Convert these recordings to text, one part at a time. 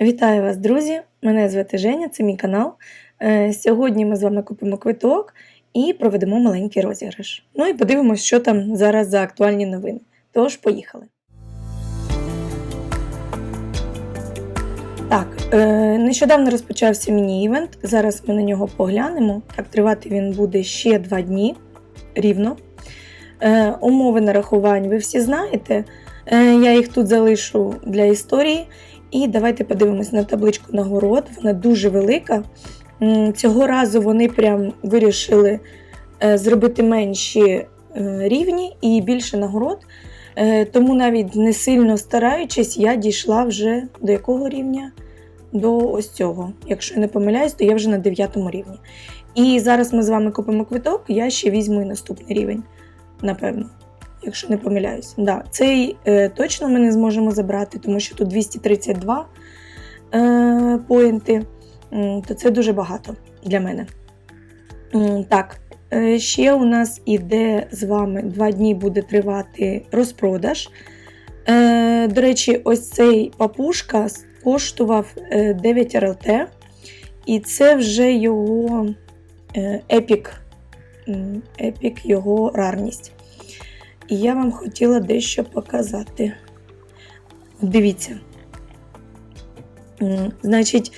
Вітаю вас, друзі! Мене звати Женя, це мій канал. Е, Сьогодні ми з вами купимо квиток і проведемо маленький розіграш. Ну і подивимось, що там зараз за актуальні новини. Тож, поїхали. Так, е, нещодавно розпочався міні-івент. Зараз ми на нього поглянемо. Так, тривати він буде ще два дні рівно. Е, Умови нарахувань ви всі знаєте. Я їх тут залишу для історії. І давайте подивимось на табличку нагород. Вона дуже велика. Цього разу вони прям вирішили е, зробити менші е, рівні і більше нагород. Е, Тому навіть не сильно стараючись, я дійшла вже до якого рівня? До ось цього. Якщо я не помиляюсь, то я вже на 9 рівні. І зараз ми з вами купимо квиток, я ще візьму і наступний рівень, напевно. Якщо не помиляюсь. Да, цей е, точно ми не зможемо забрати, тому що тут 232 е, поінти, то це дуже багато для мене. Так, е, ще у нас іде з вами два дні буде тривати розпродаж. Е, До речі, ось цей папушка коштував е, 9 РЛТ, і це вже його е, епік, епік його рарність. І я вам хотіла дещо показати. Дивіться. Значить,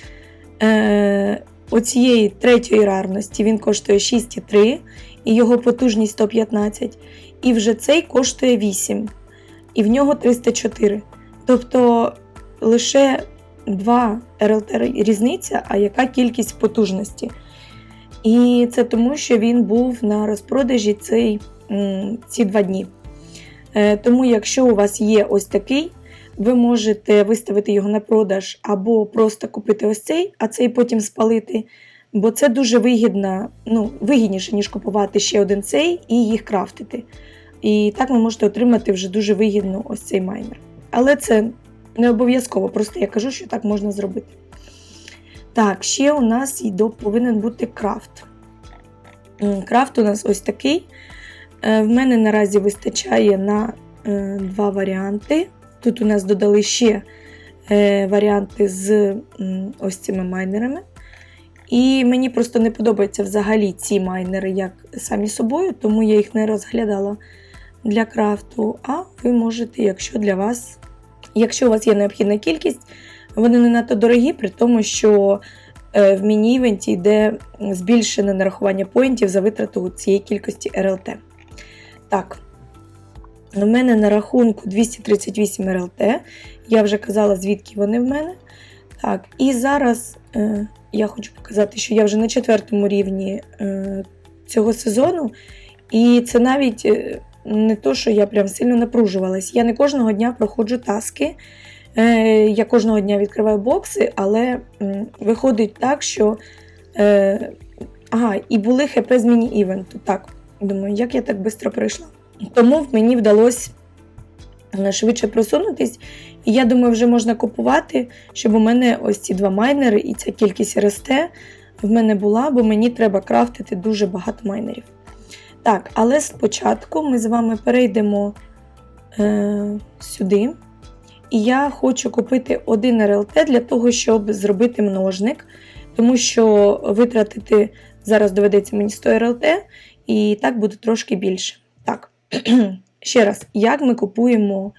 е, оцієї третьої рарності він коштує 6,3, і його потужність 115. І вже цей коштує 8, і в нього 304. Тобто лише 2 РЛТ різниця, а яка кількість потужності. І це тому, що він був на розпродажі цей, ці два дні. Е, Тому, якщо у вас є ось такий, ви можете виставити його на продаж або просто купити ось цей, а цей потім спалити. Бо це дуже вигідно, ну, вигідніше, ніж купувати ще один цей і їх крафтити. І так ви можете отримати вже дуже вигідно ось цей майнер. Але це не обов'язково, просто я кажу, що так можна зробити. Так, ще у нас повинен бути крафт. Крафт у нас ось такий. Е, В мене наразі вистачає на е, два варіанти. Тут у нас додали ще е, варіанти з ось цими майнерами. І мені просто не подобаються взагалі ці майнери як самі собою, тому я їх не розглядала для крафту. А ви можете, якщо для вас, якщо у вас є необхідна кількість, вони не надто дорогі, при тому, що в міні-івенті йде збільшене нарахування поінтів за витрату цієї кількості РЛТ. Так, у мене на рахунку 238 РЛТ. Я вже казала, звідки вони в мене. Так, і зараз е, я хочу показати, що я вже на четвертому рівні е, цього сезону. І це навіть е, не то, що я прям сильно напружувалась. Я не кожного дня проходжу таски. Е, я кожного дня відкриваю бокси, але м, виходить так, що. Е, ага, і були ХП з міні-івенту. Так, думаю, як я так швидко пройшла. Тому мені вдалося е, швидше просунутись. І я думаю, вже можна купувати, щоб у мене ось ці два майнери і ця кількість росте в мене була, бо мені треба крафтити дуже багато майнерів. Так, але спочатку ми з вами перейдемо е, сюди. І я хочу купити один РЛТ для того, щоб зробити множник, тому що витратити зараз доведеться мені 100 РЛТ, і так буде трошки більше. Так, ще раз, як ми купуємо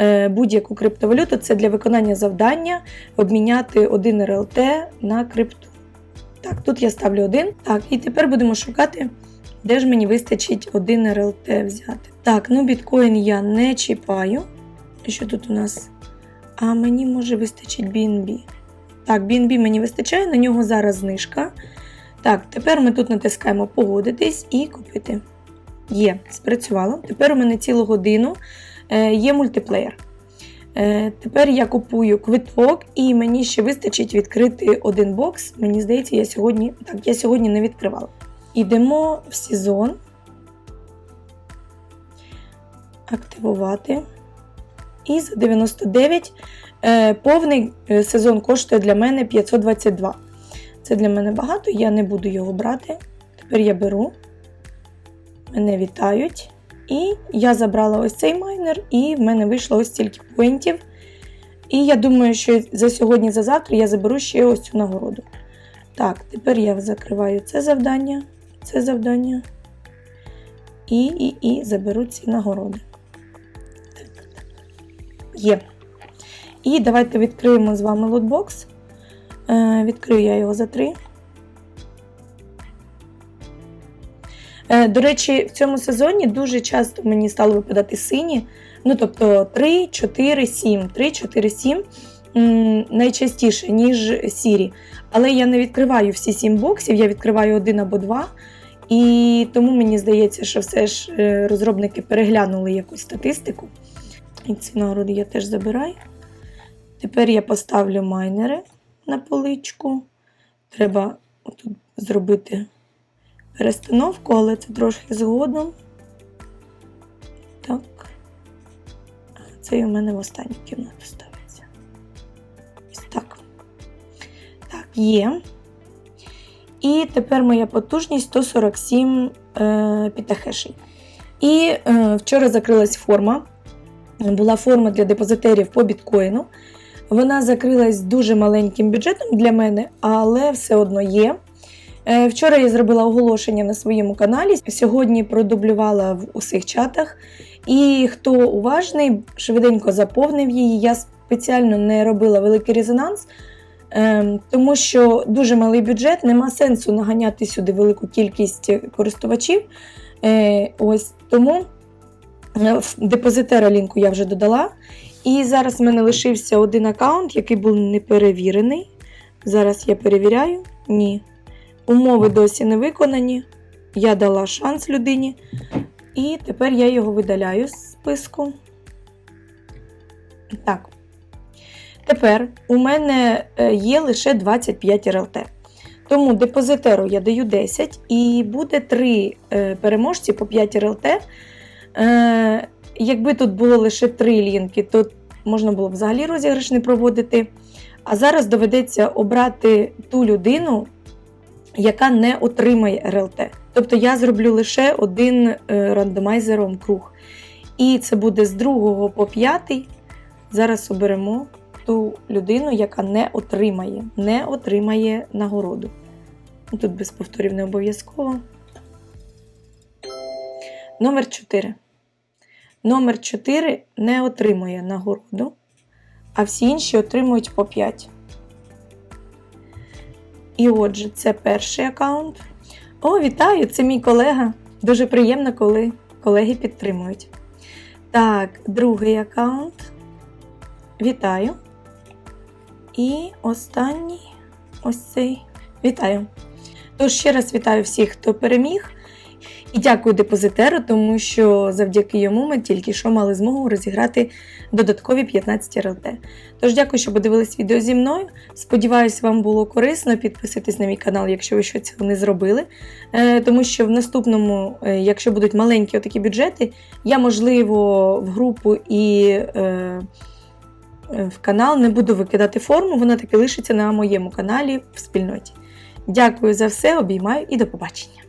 е, будь-яку криптовалюту, це для виконання завдання обміняти один РЛТ на крипту. Так, тут я ставлю один. Так, і тепер будемо шукати, де ж мені вистачить один РЛТ взяти. Так, ну біткоін я не чіпаю. Що тут у нас? А мені може вистачить BNB. Так, BNB мені вистачає, на нього зараз знижка. Так, тепер ми тут натискаємо погодитись і купити. Є, спрацювало. Тепер у мене цілу годину е, є мультиплеєр. Е, тепер я купую квиток, і мені ще вистачить відкрити один бокс. Мені здається, я сьогодні. Так, я сьогодні не відкривала. Ідемо в сезон. Активувати. І за 99 е, повний сезон коштує для мене 522. Це для мене багато, я не буду його брати. Тепер я беру. Мене вітають. І я забрала ось цей майнер, і в мене вийшло ось стільки поінтів. І я думаю, що за сьогодні, за завтра я заберу ще ось цю нагороду. Так, тепер я закриваю це завдання, це завдання. І, і, і заберу ці нагороди. Так. Є. І давайте відкриємо з вами лотбокс. Е, відкрию я його за 3. Е, до речі, в цьому сезоні дуже часто мені стало випадати сині. Ну, тобто 3, 4, 7. 3, 4, 7 найчастіше, ніж сірі. Але я не відкриваю всі 7 боксів, я відкриваю один або два. І тому мені здається, що все ж е, розробники переглянули якусь статистику. І ці нагороди я теж забираю. Тепер я поставлю майнери на поличку. Треба тут зробити перестановку, але це трошки згодом. Так. Це і у мене в останню кімнату ставиться. Ось так. Так, є. І тепер моя потужність 147 е, пітахешей. І е, вчора закрилась форма. Була форма для депозитерів по біткоїну. Вона закрилась дуже маленьким бюджетом для мене, але все одно є. Е, Вчора я зробила оголошення на своєму каналі. Сьогодні продублювала в усіх чатах. І хто уважний, швиденько заповнив її. Я спеціально не робила великий резонанс, е, тому що дуже малий бюджет, нема сенсу наганяти сюди велику кількість користувачів. Е, Ось тому е, депозитера лінку я вже додала. І зараз в мене лишився один аккаунт, який був не перевірений. Зараз я перевіряю. Ні. Умови досі не виконані. Я дала шанс людині. І тепер я його видаляю з списку. Так. Тепер у мене е, є лише 25 РЛТ. Тому депозитеру я даю 10 і буде 3 е, переможці по 5 РЛТ. Якби тут було лише 3 лінки, то можна було взагалі розіграш не проводити. А зараз доведеться обрати ту людину, яка не отримає РЛТ. Тобто я зроблю лише один е, рандомайзером круг. І це буде з 2 по 5. Зараз оберемо ту людину, яка не отримає, не отримає нагороду. Тут без повторів не обов'язково. Номер 4. Номер 4 не отримує нагороду, а всі інші отримують по 5. І отже, це перший аккаунт. О, вітаю! Це мій колега. Дуже приємно, коли колеги підтримують. Так, другий аккаунт. Вітаю. І останній ось цей. Вітаю. Тож ще раз вітаю всіх, хто переміг. І дякую депозитеру, тому що завдяки йому ми тільки що мали змогу розіграти додаткові 15 РЛТ. Тож дякую, що подивились відео зі мною. Сподіваюсь, вам було корисно. Підписуйтесь на мій канал, якщо ви ще цього не зробили. Е, Тому що в наступному, е, якщо будуть маленькі такі бюджети, я, можливо, в групу і е, в канал не буду викидати форму, вона таки лишиться на моєму каналі в спільноті. Дякую за все, обіймаю і до побачення!